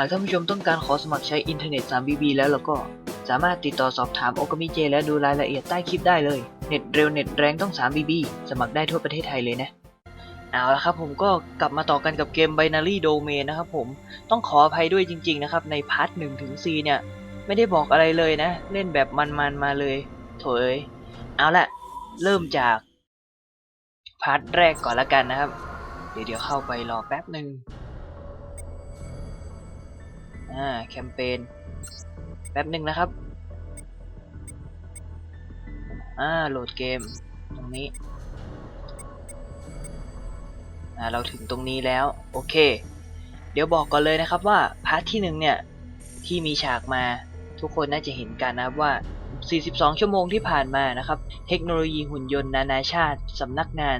หากท่านผู้ชมต้องการขอสมัครใช้อินเทอร์เน็ต 3BB แล้วแล้วก็สามารถติดต่อสอบถามโอกามิเจ และดูรายละเอียดใต้คลิปได้เลย เน็ตเร็วเน็ตแรงต้อง 3BB สมัครได้ทั่วประเทศไทยเลยนะ เอาละครับผมก็กลับมาต่อกันกับเกม Binary Domain นะครับผมต้องขออภัยด้วยจริง ๆ นะครับ ในพาร์ท1ถึง4เนี่ย ไม่ได้บอกอะไรเลยนะ เล่นแบบมันๆมาเลยโถเอ้ยเอาละเริ่มจากพาร์ทแรกก่อนละกันนะครับ เดี๋ยวเดี๋ยวเข้าไปรอแป๊บหนึ่ง อ่าแคมเปญแป๊บหนึ่งนะครับ อ่าโหลดเกมตรงนี้ อ่าเราถึงตรงนี้แล้ว โอเค เดี๋ยวบอกก่อนเลยนะครับว่าพาร์ทที่หนึ่งเนี่ย ที่มีฉากมาทุกคนน่าจะเห็นกันนะครับว่า 42 ชั่วโมงที่ผ่านมานะครับ เทคโนโลยีหุ่นยนต์นานาชาติสำนักงาน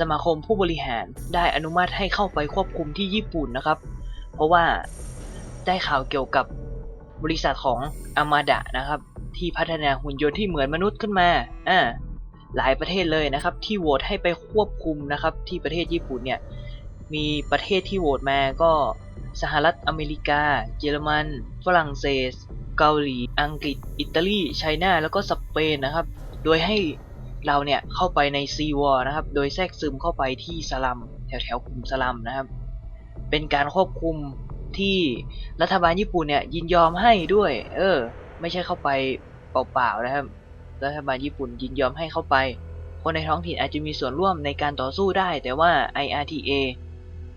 สมาคมผู้บริหารได้อนุมัติให้เข้าไปควบคุมที่ญี่ปุ่นนะครับ เพราะว่า ได้ข่าวเกี่ยวกับบริษัทของอามาดะนะครับ ที่พัฒนาหุ่นยนต์ที่เหมือนมนุษย์ขึ้นมาอ่าหลายประเทศเลยนะครับ ที่โหวตให้ไปควบคุมนะครับ ที่ประเทศญี่ปุ่นเนี่ยมีประเทศที่โหวตมาก็สหรัฐอเมริกา เยอรมัน ฝรั่งเศส เกาหลี อังกฤษ อิตาลี ไชน่า แล้วก็สเปนนะครับ โดยให้เราเนี่ยเข้าไปในซีวอร์นะครับ โดยแทรกซึมเข้าไปที่สลัม แถวแถวกลุ่มสลัมนะครับ เป็นการควบคุม ที่รัฐบาลญี่ปุ่นเนี่ยยินยอมให้ด้วย เออ ไม่ใช่เข้าไปเปล่าๆนะครับ รัฐบาลญี่ปุ่นยินยอมให้เข้าไป คนในท้องถิ่นอาจจะมีส่วนร่วมในการต่อสู้ได้ แต่ว่า IRTA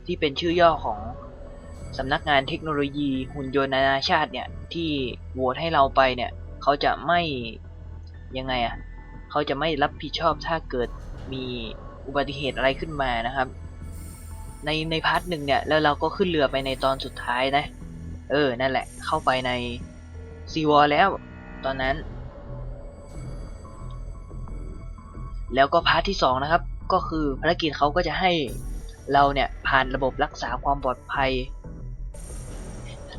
ที่เป็นชื่อย่อของสำนักงานเทคโนโลยีหุ่นยนต์นานาชาติเนี่ย ที่โหวตให้เราไปเนี่ย เขาจะไม่ยังไงอะ่ะ เขาจะไม่รับผิดชอบถ้าเกิดมีอุบัติเหตุอะไรขึ้นมานะครับ ในในพาร์ทหนึ่งเนี่ย แล้วเราก็ขึ้นเรือไปในตอนสุดท้ายนะ เออ นั่นแหละ เข้าไปในซีวอลแล้ว ตอนนั้น แล้วก็พาร์ทที่สองนะครับ ก็คือภารกิจเขาก็จะให้เราเนี่ยผ่านระบบรักษาความปลอดภัย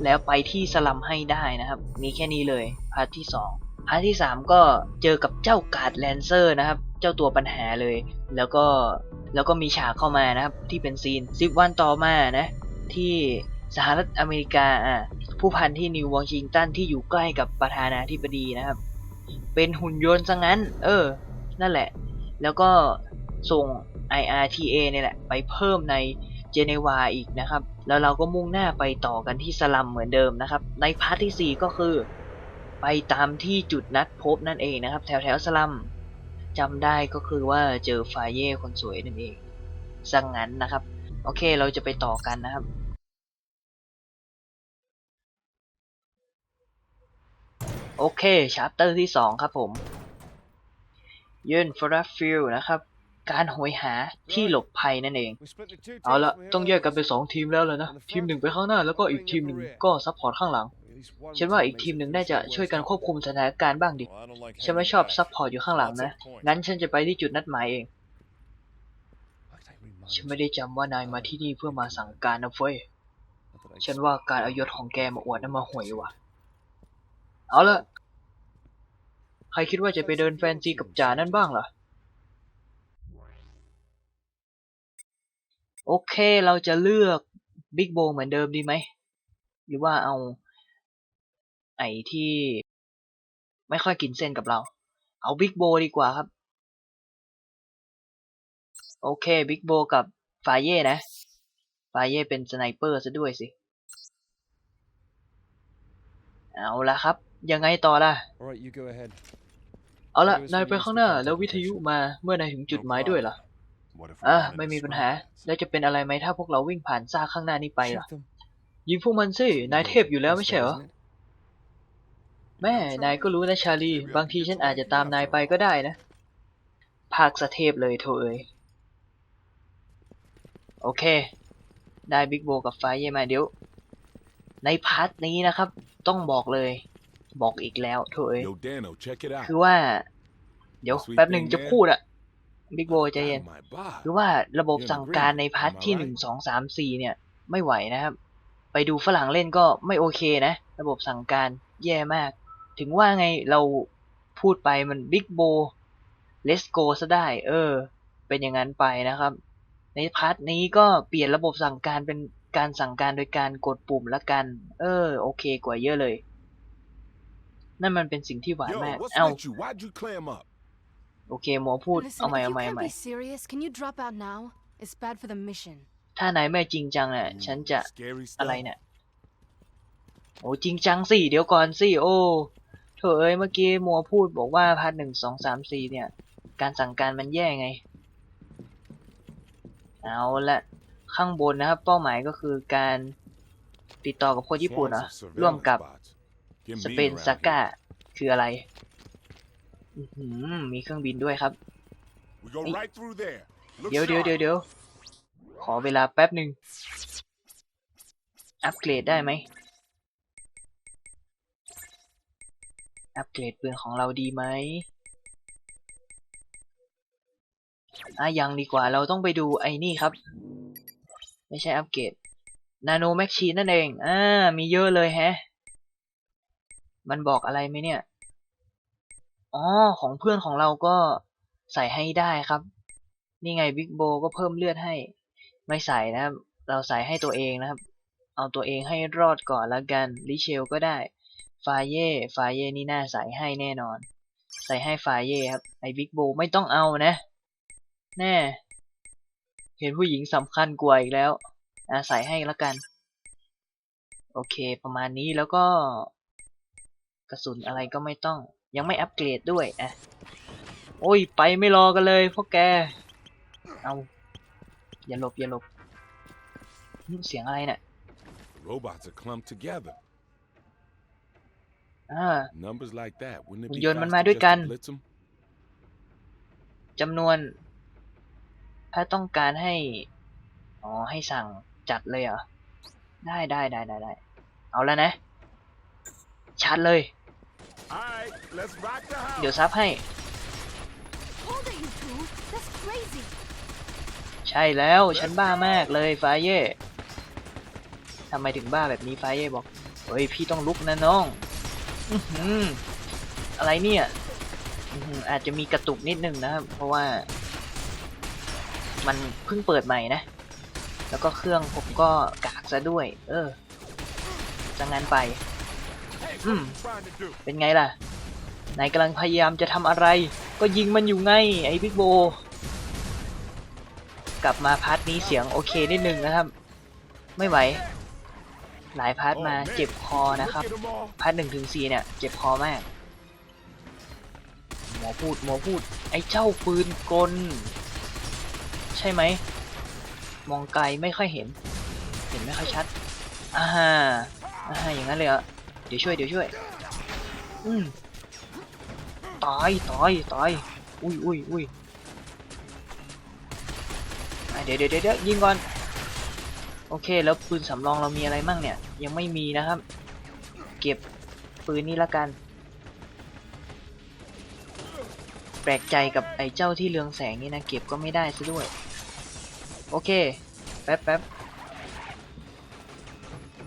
แล้วไปที่สลัมให้ได้นะครับ มีแค่นี้เลย พาร์ทที่สองพาร์ทที่สามก็เจอกับเจ้ากาดแลนเซอร์นะครับ เจ้าตัวปัญหาเลย แล้วก็ แล้วก็มีฉากเข้ามานะครับที่เป็นซีนสิบวันต่อมานะที่สหรัฐอเมริกาอะผู้พันที่นิววอชิงตันที่อยู่ใกล้กับประธานาธิบดีนะครับ เป็นหุ่นยนต์ซะงั้น เออ นั่นแหละ แล้วก็ส่ง IRTA เนี่ยแหละ ไปเพิ่มในเจเนวาอีกนะครับ แล้วเราก็มุ่งหน้าไปต่อกันที่สลัมเหมือนเดิมนะครับ ในพาร์ทที่ 4 ก็คือ ไปตามที่จุดนัดพบนั่นเองนะครับ แถวแถวสลัม จำได้ก็คือว่าเจอฟาเย่คนสวยนั่นเองสังงั้นนะครับ โอเคเราจะไปต่อกันนะครับ โอเคชาร์เตอร์ที่2ครับผมยืนฟราฟิลนะครับ การโหยหาที่หลบภัยนั่นเอง เอาละต้องแยกกันเป็นสองทีมแล้วเลยนะ ทีมหนึ่งไปข้างหน้าแล้แล้ววก็ก็อีอีกกทีทีมมหหนึ่นึ่งง ฉัฉันนว่าว่าอีอีกกทีทีมมหหนึ่นึ่งงน่าน่าจะจะช่ช่ววยยกักันนคคววบบคุคุมมสสถาถานนกาการรณ์ณ์บ้าบ้างงดิดิ ฉันไม่ชอบซัพพอร์ตอยู่ข้างหลังนะ งั้นฉันจะไปที่จุดนัดหมายเอง ฉันไม่ได้จำว่านายมาที่นี่เพื่อมาสั่งการนะเฟ้ย ฉันว่าการเอายศของแกมาอวดนั่นมาห่วยว่ะ เอาละใครคิดว่าจะไปเดินแฟนซีกับจ่านั่นบ้างล่ะ โอเคเราจะเลือกบิ๊กโบเหมือนเดิมดีไหม หรือว่าเอา ไอ้ที่ ไม่ค่อยกินเส้นกับเรา เอาบิ๊กโบดีกว่าครับ โอเคบิ๊กโบกับฟาเย่นะ ฟาเย่เป็นสไนเปอร์ซะด้วยสิ เอาละครับ ยังไงต่อล่ะ เอาละนายไปข้างหน้าแล้ววิทยุมาเมื่อนายถึงจุดหมายด้วยล่ะอะไม่มีปัญหา แล้วจะเป็นอะไรไหมถ้าพวกเราวิ่งผ่านซากข้างหน้านี้ไปล่ะ ยิงพวกมันสิ นายเทพอยู่แล้วไม่ใช่เหรอ แม่ นายก็รู้นะชาลี บางทีฉันอาจจะตามนายไปก็ได้นะ ภาคสะเทพเลยโถเอ้ย โอเค ได้บิ๊กโบกับไฟเย่มาเดี๋ยว ในพาร์ทนี้นะครับ ต้องบอกเลย บอกอีกแล้วโถเอ้ย Yo, Dano, check it out. คือว่า เดี๋ยว Sweet แป๊บหนึ่ง thing, จะ man. พูดอะบิ๊กโบใจเย็น Oh my God. คือว่าระบบสั่งการในพาร์ทที่ Am I หนึ่ง right? สองสามสี่เนี่ย ไม่ไหวนะครับ ไปดูฝรั่งเล่นก็ไม่โอเคนะ ระบบสั่งการแย่มาก ถึงว่าไงเราพูดไปมันบิ๊กโบเลสโกซะได้ เออ เป็นอย่างนั้นไปนะครับ ในพาร์ทนี้ก็เปลี่ยนระบบสั่งการเป็นการสั่งการโดยการกดปุ่มละกัน เออ โอเคกว่าเยอะเลย นั่นมันเป็นสิ่งที่หวาน Yo, มาก what's เอ้า with you? Why'd you clam up? โอเคหมอพูด Listen, เอาใหม่ if เอา you ใหม่เอา can't ใหม่ be serious, can you drop out now? It's bad for the mission. ถ้านายไม่จริงจังอะ ฉันจะ Scary อะไร stuff. เนี่ยโอ้จริงจังสิ เดี๋ยวก่อนสิ โอ้เถอะเอ้ยเมื่อกี้มัวพูดบอกว่าพาร์ทหนึ่งสองสามสี่เนี่ย การสั่งการมันแย่ไง เอาละข้างบนนะครับ เป้าหมายก็คือการติดต่อกับคนญี่ปุ่นเหรอ Swarms of ร่วมกับ surveillance spots. Get ส mean เปน around ซาก้าคืออะไรอื้อหือมีเครื่องบินด้วยครับ here. We go Hey. right through there. Look เดี๋ยวเดี๋ยว sharp. เดี๋ยวเดี๋ยวขอเวลาแป๊บหนึ่งอัปเกรดได้ไหม อัปเกรดปืนของเราดีไหมอะยังดีกว่าเราต้องไปดูไอ้นี่ครับ ไม่ใช่อัปเกรดนาโนแม c ชีนนั่นเองอ่ามีเยอะเลยแฮะ มันบอกอะไรไหมเนี่ย อ๋อ ของเพื่อนของเราก็ใส่ให้ได้ครับ นี่ไงบิ๊กโบก็เพิ่มเลือดให้ ไม่ใส่นะครับ เราใส่ให้ตัวเองนะครับ เอาตัวเองให้รอดก่อนละกันลิเชลก็ได้ ฟาเย่ฟาเย่นี่น่าใส่ให้แน่นอน ใส่ให้ฟาเย่ครับ ไอ้บิ๊กโบไม่ต้องเอานะ แน่ เห็นผู้หญิงสำคัญกว่าอีกแล้วอะใส่ให้ละกัน โอเคประมาณนี้แล้วก็ กระสุนอะไรก็ไม่ต้อง ยังไม่อัปเกรดด้วยอะโอ้ย ไปไม่รอกันเลยพวกแก เอาอย่าหลบอย่าหลบเสียงอะไรเนี่ย Robots are clumped together. อ่า Numbers like that. Wouldn't it หุ่น be ยนต์มัน faster มาด้วย just กัน to blitz 'em? จำนวน ถ้าต้องการให้ อ๋อ ให้สั่งจัดเลยเหรอ ได้ได้ได้ได้ได้ เอาแล้วนะ ชัดเลย Alright, let's rock the house. เดี๋ยวซับให้ Hold it, you two! That's crazy! ใช่แล้ว ฉันบ้ามากเลยฟาเย่ทำไมถึงบ้าแบบนี้ฟาเย่บอก เฮ้ย พี่ต้องลุกนะน้อง อะไรเนี่ยอาจจะมีกระตุกนิดนึงนะครับเพราะว่า มันเพิ่งเปิดใหม่นะ แล้วก็เครื่องผมก็กากซะด้วย เออจะงั้นไป Hey, Hmm. what are you trying to do? เป็นไงล่ะนายกำลังพยายามจะทำอะไร ก็ยิงมันอยู่ไง ไอ้บิ๊กโบ กลับมาพาร์ทนี้เสียงโอเคนิดนึงนะครับ ไม่ไหว หลายพาร์ทมาเจ็บคอนะครับพาร์ทหนึ่งถึงสี่เนี่ยเจ็บคอมาก หมอพูดหมอพูด ไอ้เจ้าปืนกล ใช่ไหม มองไกลไม่ค่อยเห็น เห็นไม่ค่อยชัดอ่าฮะอ่าฮะอย่างนั้นเลยเหรอเดี๋ยวช่วยเดี๋ยวช่วย อืมตายตายตายอุ้ยอุ้ยอุ้ยเดี๋ยวเดี๋ยวเดี๋ยวยิงก่อน โอเค แล้วปืนสำรองเรามีอะไรมั่งเนี่ย ยังไม่มีนะครับ เก็บปืนนี้ละกัน แปลกใจกับไอ้เจ้าที่เรืองแสงนี่นะ เก็บก็ไม่ได้ซะด้วย โอเค แป๊บแป๊บ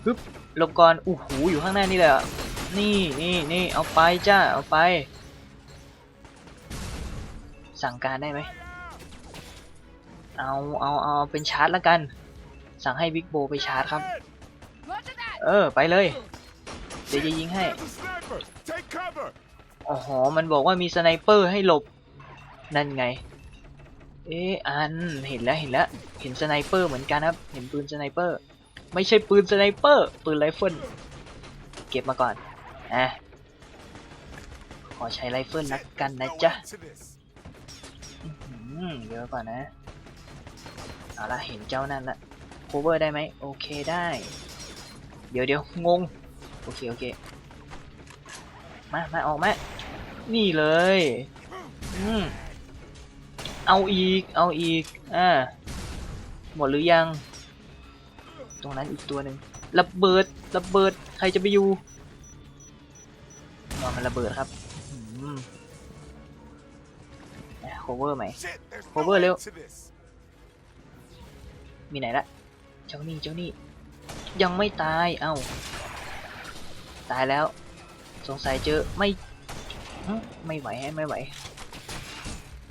ฮึบหลบก่อนอู้หูอยู่ข้างหน้านี่เลยเหรอะนี่นี่นี่เอาไปจ้า เอาไป สั่งการได้ไหม เอาเอาเอาเป็นชาร์จละกัน สั่งให้บิ๊กโบไปชาร์จครับ Roger that! เออ ไปเลย เดี๋ยวจะยิงให้ There's a sniper. Take cover. อ๋อมันบอกว่ามีสไนเปอร์ให้หลบ นั่นไง เอ๊ะอัน เห็นแล้วเห็นแล้ว เห็นสไนเปอร์เหมือนกันครับ เห็นปืนสไนเปอร์ ไม่ใช่ปืนสไนเปอร์ ปืนไรเฟิล เก็บมาก่อน อะ ขอใช้ไรเฟิลละกันนะ No จ๊ะ end to this. อืมเดี๋ยวก่อนนะ เอาละเห็นเจ้านั่นละ cover ได้ไหมโอเคได้ เดี๋ยวเดี๋ยวงง โอเค โอเค มา มาออกมา นี่เลย อืม เอาอีก เอาอีก อ่า หมดหรือยัง ตรงนั้นอีกตัวหนึ่งระเบิด ระเบิด ใครจะไปอยู่นอนมันระเบิดครับอืมอะ cover ไหม Shit, there's no Cover เร็ว end to this. มีไหนละ เจ้านี่เจ้านี่ ยังไม่ตาย เอ้า ตายแล้ว สงสัยเจอไม่ ไม่ไหวให้ไม่ไหว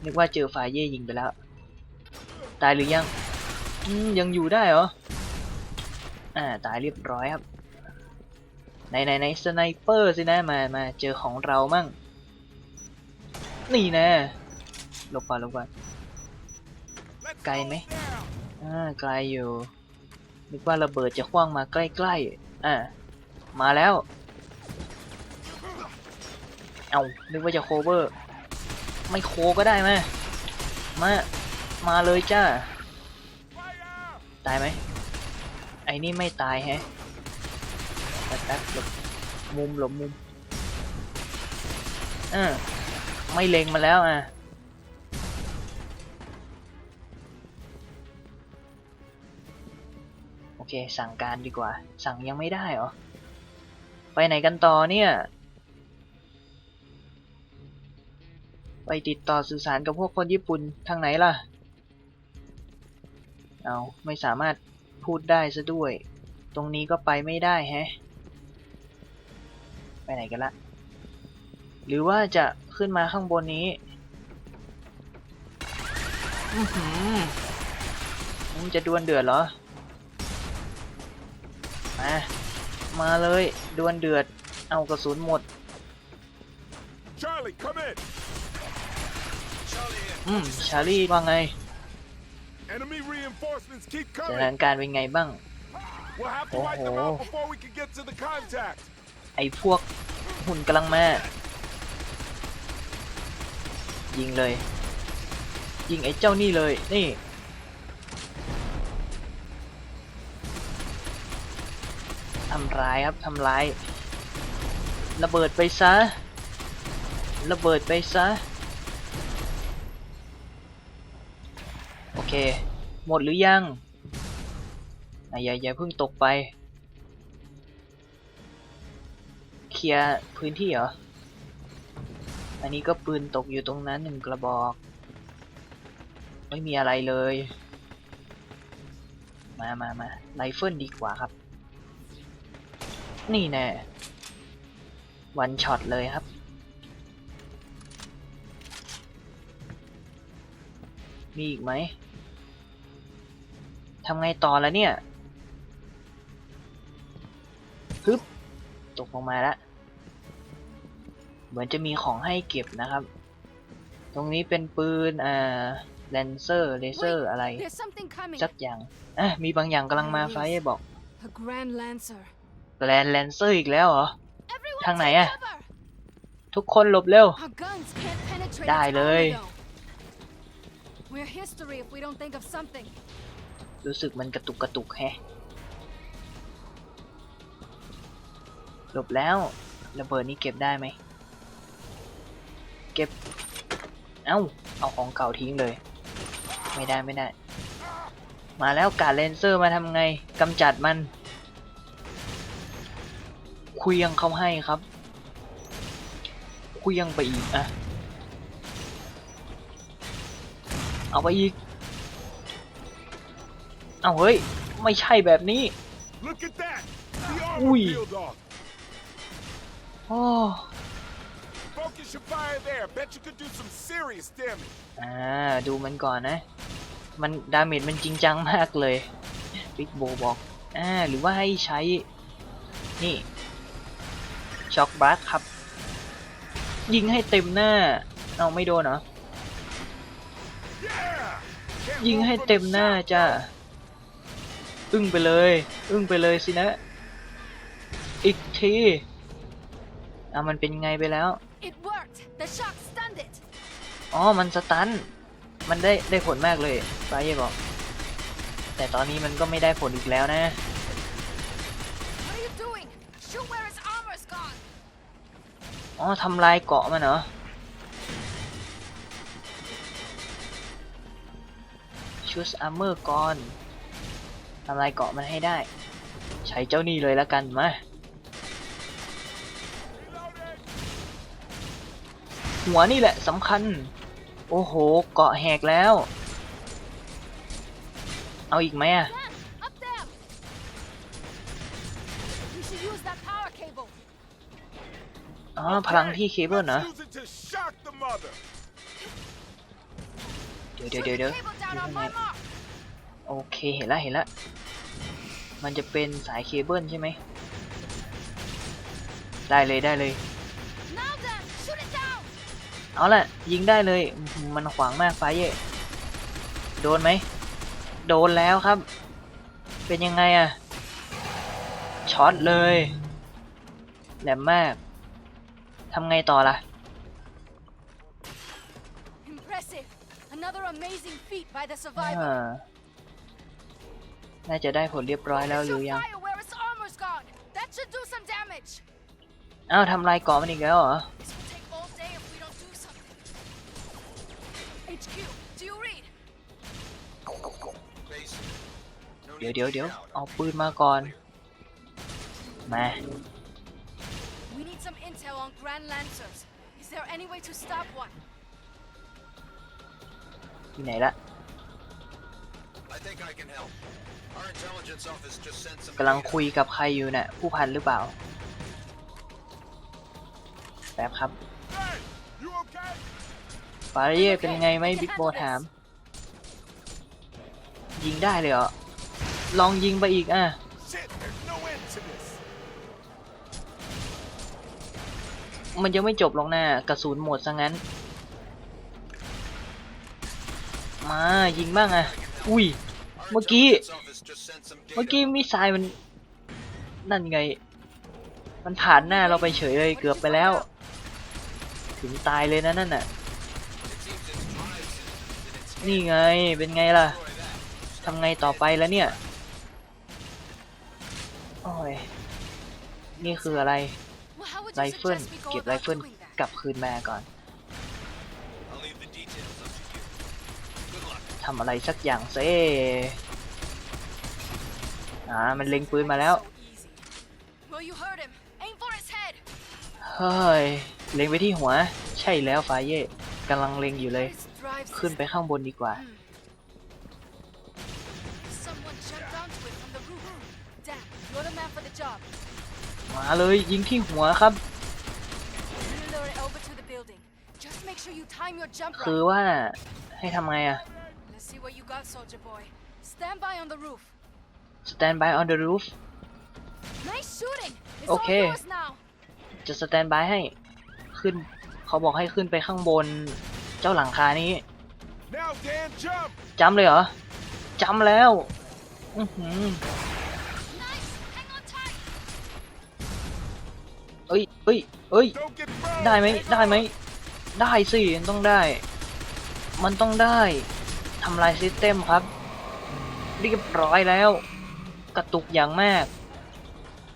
นึกว่าเจอฟายเย่ยิงไปแล้ว ตายหรือยัง ยังอยู่ได้เหรอ อ่า ตายเรียบร้อยครับไหนไหนไหนสไนเปอร์สินะมามาเจอของเรามั่ง นี่นะหลบก่อนหลบก่อน Let's Cay hold mấy. down. อ่าไกลอยู่ นึกว่าระเบิดจะคว้างมาใกล้ๆ อ่า มาแล้ว เอานึกว่าจะโคเวอร์ ไม่โคก็ได้มามา มาเลยจ้า ตายไหม ไอ้นี่ไม่ตายแฮะแป๊บแป๊บหลบมุมหลบมุมเออไม่เล็งมาแล้วอะ เค สั่งการดีกว่า สั่งยังไม่ได้เหรอ ไปไหนกันต่อเนี่ย ไปติดต่อสื่อสารกับพวกคนญี่ปุ่นทางไหนล่ะ เอาไม่สามารถพูดได้ซะด้วย ตรงนี้ก็ไปไม่ได้แฮะ ไปไหนกันละ หรือว่าจะขึ้นมาข้างบนนี้อือหือมันจะดวลเดือดเหรอ มามาเลยดวลเดือด เอากระสุนหมด Charlie, come in. Charlie อืมชาลีว่าไง Enemy reinforcements keep สถาน coming. การณ์เป็นไงบ้าง We'll have to wipe them Oh. out before we can get to the contact. ไอ้พวกหุ่นกำลังมา ยิงเลย ยิงไอ้เจ้านี่เลย นี่ ทำร้ายครับทำร้ายระเบิดไปซะระเบิดไปซะโอเค หมดหรือยังอย่าอย่าเพิ่งตกไป เคลียร์พื้นที่เหรอ อันนี้ก็ปืนตกอยู่ตรงนั้นหนึ่งกระบอก ไม่มีอะไรเลย มามามาไรเฟิลดีกว่าครับ นี่แน่ วันช็อตเลยครับ มีอีกไหมทำไงต่อแล้วเนี่ยฮึบตกลงมาแล้วเหมือนจะมีของให้เก็บนะครับ ตรงนี้เป็นปืนอ่าแลนเซอร์เลเซอร์อะไร There's something coming. สักอย่างอะมีบางอย่างกำลังมาไฟบอก A Grand Lancer. แลนแลนเซอร์อีกแล้วเหรอ Everyone Thằng này take à? cover. ทุกคนหลบเร็ว Our guns can't penetrate Đại its lời. armor, though. We're history if we don't think of something. รู้สึกมันกระตุกกระตุกแฮะหลบแล้วระเบิดนี้เก็บได้ไหม เก็บ เอ้า เอาของเก่าทิ้งเลย ไม่ได้ไม่ได้ มาแล้วการเลนเซอร์มาทำไงกำจัดมัน คุยยังเขาให้ครับ คุยยังไปอีกอะเอาไปอีก เอาเฮ้ย ไม่ใช่แบบนี้ Look at that. The armor Ui. peeled off. โอ้ Focus your fire there. Bet you could do some serious damage. อ่า ดูมันก่อนนะ มันดาเมจมันจริงจังมากเลย บิ๊กโบบอก อ่า หรือว่าให้ใช้ นี่ ช็อกบลัสครับ ยิงให้เต็มหน้า เอาไม่โดนเหรอ Yeah. Can't ยิง move ให้ from เต็ม the หน้า shot. จ้า อึ้งไปเลย อึ้งไปเลยสินะ อีกทีอะมันเป็นไงไปแล้ว It worked. The shock stunned it. อ๋อ มันสตัน มันได้ได้ผลมากเลยไฟเย่บอก แต่ตอนนี้มันก็ไม่ได้ผลอีกแล้วนะ อ๋อทำลายเกาะมันเหรอชุดอาร์เมอร์ก่อนทำลายเกาะมันให้ได้ ใช้เจ้านี่เลยแล้วกันมาหัวนี่แหละสำคัญ โอ้โห เกาะแหกแล้ว เอาอีกไหมอะ อ๋อพลังที่เคเบิล Let's นะ use it to shock the mother. เดี๋ยวเดี๋ยว Put เดี๋ยว the เดี๋ยว cable down on my mark. โอเคเห็นละเห็นละมันจะเป็นสายเคเบิลใช่ไหมได้เลยได้เลย Now then, shoot it down! เอาล่ะยิงได้เลยอื้อหือมันขวางมากไฟเย่โดนไหมโดนแล้วครับ เป็นยังไงอะช็อตเลยแหลมมาก ทำไงต่อล่ะ Impressive. Another amazing feat by the อ่ survivor. าน่าจะได้ผลเรียบร้อยแล้วห Focus รือ your ยัง fire where its armor's gone. That should do some damage. อ้าวทำลายเกาะมันอีกแล้วเหรอ This will take all day if we don't do something. HQ, do you read? Base. No เดี๋ยว need เดี๋ยว to เดี๋ยว get out. เอาปืนมาก่อน มา We need some intel on Grand Lancers. Is there any way to stop one? ที่ไหนละ I think I can help. Our intelligence office just sent some กำลัง data. คุยกับใครอยู่น่ะ ผู้พันหรือเปล่า แป๊บครับ Hey, you okay? ฟาเย่เป็นไงไหมบิ๊กโบถาม ยิงได้เลยเหรอ ลองยิงไปอีกอะ มันยังไม่จบหรอกนะกระสุนหมดซะงั้น มายิงบ้างอะอุ้ย เมื่อกี้ เมื่อกี้มิสไซล์มัน นั่นไง มันผ่านหน้าเราไปเฉยเลยเกือบไปแล้ว ถึงตายเลยนะนั่นน่ะ นี่ไง เป็นไงล่ะทำไงต่อไปแล้วเนี่ย โอ้ย นี่คืออะไร ไรเฟิลเก็บไรเฟิลกลับคืนแม่ก่อนทำอะไรสักอย่างเซ่อ่ามันเล็งปืนมาแล้ว เฮ้ย เล็งไปที่หัว ใช่แล้วไฟเย่กำลังเล็งอยู่เลย ขึ้นไปข้างบนดีกว่า มาเลยยิงที่หัวครับ You lure it over to the building. Just make sure you time your jump คือ right. ว่าให้ทำไงอะ Let's see what you got, soldier boy. Stand by on the roof. stand by on the roof Nice shooting. It's Okay. all yours now. จะ stand by ให้ขึ้น เขาบอกให้ขึ้นไปข้างบนเจ้าหลังคานี้ Now, Dan, jump. จำเลยเหรอจำแล้ว อือหือ เอ้ยเอ้ยเอ้ย ได้ไหมได้ไหม ได้สิต้องได้ มันต้องได้ทำลายซิสเต็มครับ เรียบร้อยแล้ว กระตุกอย่างมาก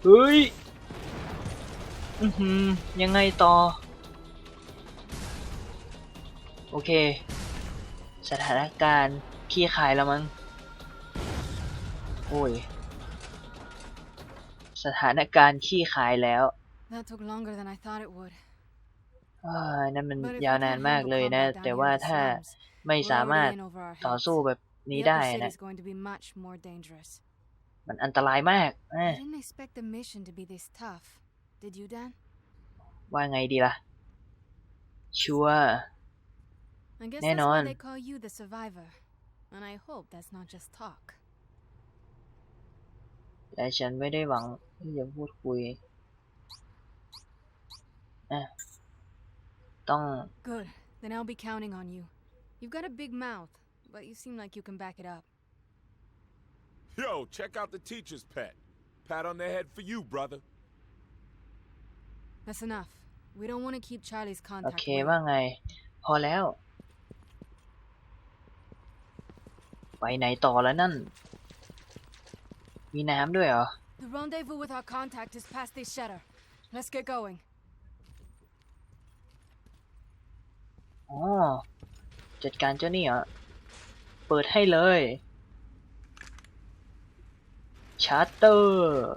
เฮ้ย อือหือ ยังไงต่อ โอเค สถานการณ์ขี้ขายแล้วมั้ง โอ้ย สถานการณ์ขี้ขายแล้ว That took longer than I thought it would. อ่านั่นมัน But if ยาว we นาน can't มาก handle เลยนะ combat down แต่ here ว่า in the ถ้า slums, ไม่ we're สามารถ already in over our ต่อ heads. สู้แบบ The นี้ upper ได้ city นะ is going to be much more dangerous. มันอันตรายมากอะ I didn't expect the mission to be this tough. Did you, Dan? ว่าไงดีล่ะ ชัวร์ I guess Then that's why on. they call you the survivor. And I hope that's not just talk. แต่ฉันไม่ได้หวังที่จะพูดคุยอะ ต้อง Good. Then I'll be counting on you. You've got a big mouth, but you seem like you can back it up. Yo, check out the teacher's pet. Pat on the head for you, brother. That's enough. We don't want to keep Charlie's โอ contact. เค waiting. ว่าไง พอแล้ว ไปไหนต่อแล้วนั่น มีน้ำด้วยเหรอ The rendezvous with our contact is past this shutter. Let's get going. อ๋อจัดการเจ้านี่เหรอ เปิดให้เลยชาร์เตอร์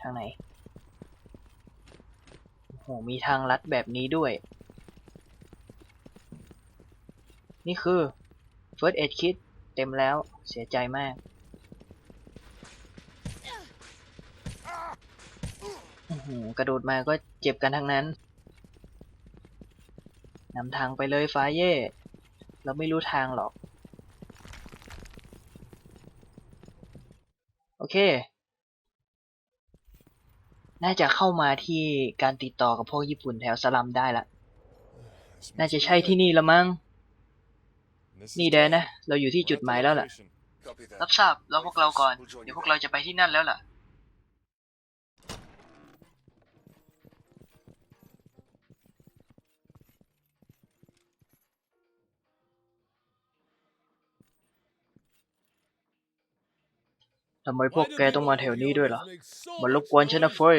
ทางไหน โอ้โห มีทางลัดแบบนี้ด้วย นี่คือ First Aid Kit เต็มแล้ว เสียใจมาก อื้อหือ กระโดดมาก็เจ็บกันทั้งนั้นนำทางไปเลยฟ้าเย่ เราไม่รู้ทางหรอก โอเค น่าจะเข้ามาที่การติดต่อกับพวกญี่ปุ่นแถวสลัมได้ละ น่าจะใช่ที่นี่ละมั้ง นี่แดนนะ เราอยู่ที่จุดหมายแล้วล่ะ รับทราบรอพวกเราก่อน เดี๋ยวพวกเราจะไปที่นั่นแล้วล่ะำไมพวกแกต้องมาแถวนี้ด้วยล่ะ มันรบกวนฉันนะเฟย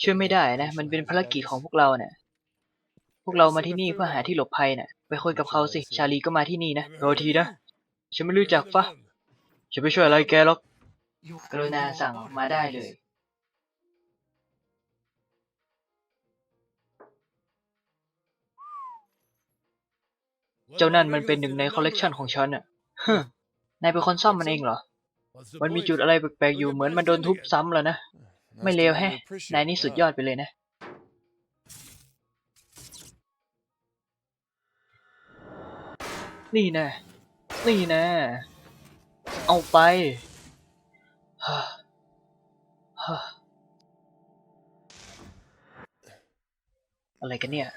ช่วยไม่ได้นะ มันเป็นภารกิจของพวกเราเนี่ย พวกเรามาที่นี่เพื่อหาที่หลบภัยน่ะไปคุยกับเขาสิ ชาลีก็มาที่นี่นะโทษทีนะ ฉันไม่รู้จักปะฉันไม่ช่วยอะไรแกหรอก กรุณาสั่งมาได้เลย เจ้านั่นมันเป็นหนึ่งในคอลเลกชันของฉันอะฮึมนายเป็นคนซ่อมมันเองเหรอ มันมีจุดอะไรแปลกๆอยู่เหมือนมันโดนทุบซ้ำแล้วนะ ไม่เลวแฮะ นายนี่สุดยอดไปเลยนะ นี่นะ นี่นะ เอาไปฮ่าฮ่าอะไรกันเนี่ย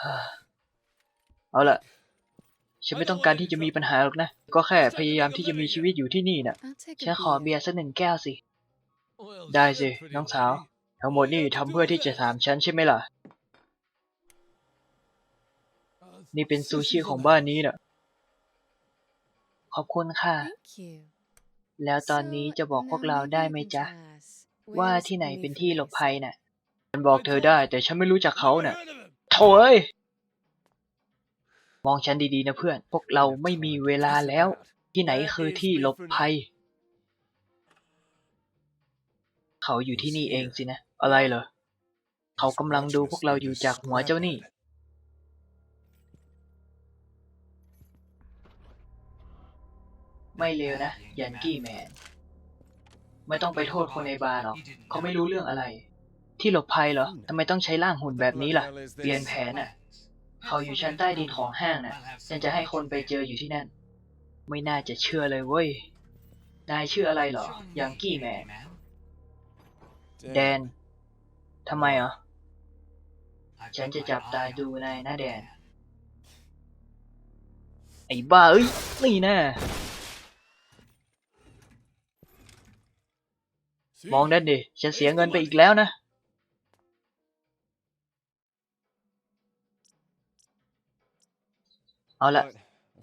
ฮ่าเอาล่ะ ฉันไม่ต้องการที่จะมีปัญหาหรอกนะ ก็แค่พยายามที่จะมีชีวิตอยู่ที่นี่น่ะ ฉันขอเบียร์สักหนึ่งแก้วสิ ได้สิ น้องสาว ทั้งหมดนี่ทำเพื่อที่จะถามฉันใช่ไหมล่ะ นี่เป็นซูชิของบ้านนี้น่ะ ขอบคุณค่ะ แล้วตอนนี้จะบอกพวกเราได้ไหมจ๊ะ ว่าที่ไหนเป็นที่หลบภัยน่ะฉันบอกเธอได้แต่ฉันไม่รู้จักเขาน่ะโถ่เอ้ย มองฉันดีๆนะเพื่อน พวกเราไม่มีเวลาแล้ว ที่ไหนคือที่หลบภัย เขาอยู่ที่นี่เองสินะ อะไรเหรอ เขากำลังดูพวกเราอยู่จากหัวเจ้านี่ ไม่เลวนะ ยันกี้แมน ไม่ต้องไปโทษคนในบาร์หรอก เขาไม่รู้เรื่องอะไร ที่หลบภัยเหรอทำไมต้องใช้ร่างหุ่นแบบนี้ล่ะ เปลี่ยนแผนน่ะ เขาอยู่ชั้นใต้ดินของห้างน่ะฉันจะให้คนไปเจออยู่ที่นั่น ไม่น่าจะเชื่อเลยเว้ย นายชื่ออะไรเหรอ ยังกี้แมนแดน ทำไมเหรอฉันจะจับตาดูนายนะแดน ไอ้บ้าเอ้ย นี่แน่มองนั่นดิ ฉันเสียเงินไปอีกแล้วนะ เอาละ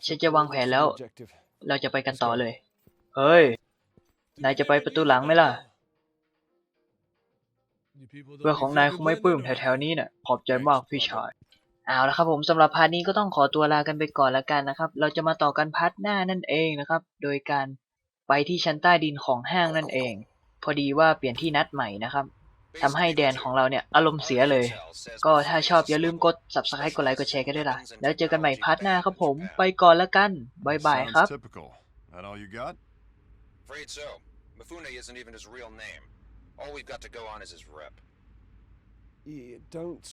ฉันจะวางแผนแล้ว เราจะไปกันต่อเลย เฮ้ย นายจะไปประตูหลังไหมล่ะ เพื่อนของนายคงไม่ปลื้มแถวๆนี้น่ะ ขอบใจมากพี่ชาย เอาละครับผมสำหรับพาร์ทนี้ก็ต้องขอตัวลากันไปก่อนละกันนะครับ เราจะมาต่อกันพาร์ทหน้านั่นเองนะครับ โดยการไปที่ชั้นใต้ดินของห้างนั่นเอง พอดีว่าเปลี่ยนที่นัดใหม่นะครับ ทำให้แดนของเราเนี่ย อารมณ์เสียเลย ก็ถ้าชอบอย่าลืมกด subscribe กดไลค์ กดแชร์กันด้วยล่ะ แล้วเจอกันใหม่พาร์ทหน้าครับผม ไปก่อนละกันบายบายครับ Sounds typical. That all you got? Afraid so. Mifune isn't even his real name. All we've got to go on is his rep. Yeah, don't